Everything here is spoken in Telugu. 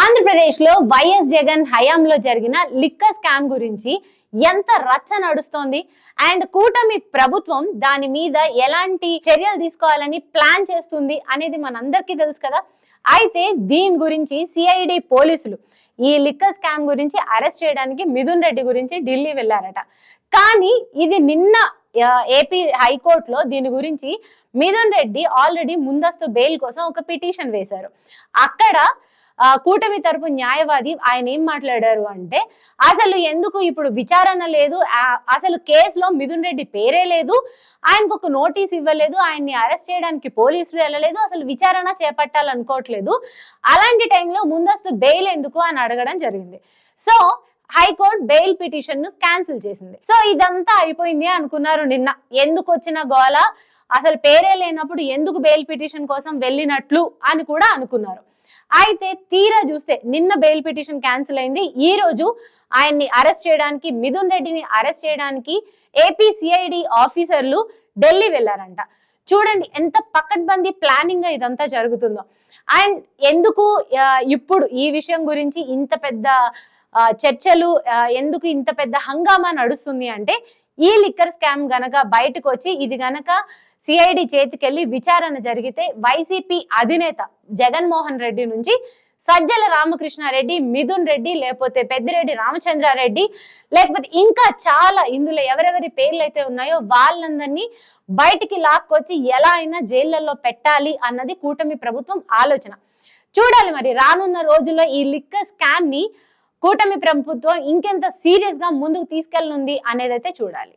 ఆంధ్రప్రదేశ్లో వైఎస్ జగన్ హయాంలో జరిగిన లిక్క స్కామ్ గురించి ఎంత రచ్చ నడుస్తోంది? అండ్ కూటమి ప్రభుత్వం దాని మీద ఎలాంటి చర్యలు తీసుకోవాలని ప్లాన్ చేస్తుంది అనేది మనందరికీ తెలుసు కదా. అయితే దీని గురించి సిఐడి పోలీసులు ఈ లిక్కర్ స్కామ్ గురించి అరెస్ట్ చేయడానికి మిథున్ రెడ్డి గురించి ఢిల్లీ వెళ్ళారట. కానీ ఇది నిన్న ఏపీ హైకోర్టులో దీని గురించి మిథున్ రెడ్డి ఆల్రెడీ ముందస్తు బెయిల్ కోసం ఒక పిటిషన్ వేశారు. అక్కడ కూటమి తరపు న్యాయవాది ఆయన ఏం మాట్లాడారు అంటే అసలు ఎందుకు ఇప్పుడు విచారణ లేదు? అసలు కేసులో మిథున్ రెడ్డి పేరే లేదు. ఆయనకు ఒక నోటీస్ ఇవ్వలేదు. ఆయన్ని అరెస్ట్ చేయడానికి పోలీసులు వెళ్ళలేదు. అసలు విచారణ చేపట్టాలనుకోవట్లేదు. అలాంటి టైంలో ముందస్తు బెయిల్ ఎందుకు అని అడగడం జరిగింది. సో హైకోర్టు బెయిల్ పిటిషన్ను క్యాన్సిల్ చేసింది. సో ఇదంతా అయిపోయింది అనుకున్నారు నిన్న. ఎందుకు వచ్చిన గోల? అసలు పేరే లేనప్పుడు ఎందుకు బెయిల్ పిటిషన్ కోసం వెళ్ళినట్లు అని కూడా అనుకున్నారు. అయితే తీరా చూస్తే నిన్న బెయిల్ పిటిషన్ క్యాన్సిల్ అయింది. ఈ రోజు ఆయన్ని అరెస్ట్ చేయడానికి మిథున్ రెడ్డిని అరెస్ట్ చేయడానికి ఏపీ సిఐడి ఆఫీసర్లు ఢిల్లీ వెళ్ళారంట. చూడండి ఎంత పకడ్బందీ ప్లానింగ్ ఇదంతా జరుగుతుందో. అండ్ ఎందుకు ఇప్పుడు ఈ విషయం గురించి ఇంత పెద్ద చర్చలు ఎందుకు ఇంత పెద్ద హంగామా నడుస్తుంది అంటే ఈ లిక్కర్ స్కామ్ గనక బయటకు వచ్చి ఇది గనక సిఐడి చేతికెళ్ళి విచారణ జరిగితే వైసీపీ అధినేత జగన్మోహన్ రెడ్డి నుంచి సజ్జల రామకృష్ణారెడ్డి మిథున్ రెడ్డి లేకపోతే పెద్దిరెడ్డి రామచంద్రారెడ్డి లేకపోతే ఇంకా చాలా ఇందులో ఎవరెవరి పేర్లు అయితే ఉన్నాయో వాళ్ళందరినీ బయటికి లాక్కొచ్చి ఎలా అయినా జైళ్ళలో పెట్టాలి అన్నది కూటమి ప్రభుత్వం ఆలోచన. చూడాలి మరి రానున్న రోజుల్లో ఈ లిక్కర్ స్కామ్ని కూటమి ప్రభుత్వం ఇంకెంత సీరియస్గా ముందుకు తీసుకెళ్ళనుంది అనేది అయితే చూడాలి.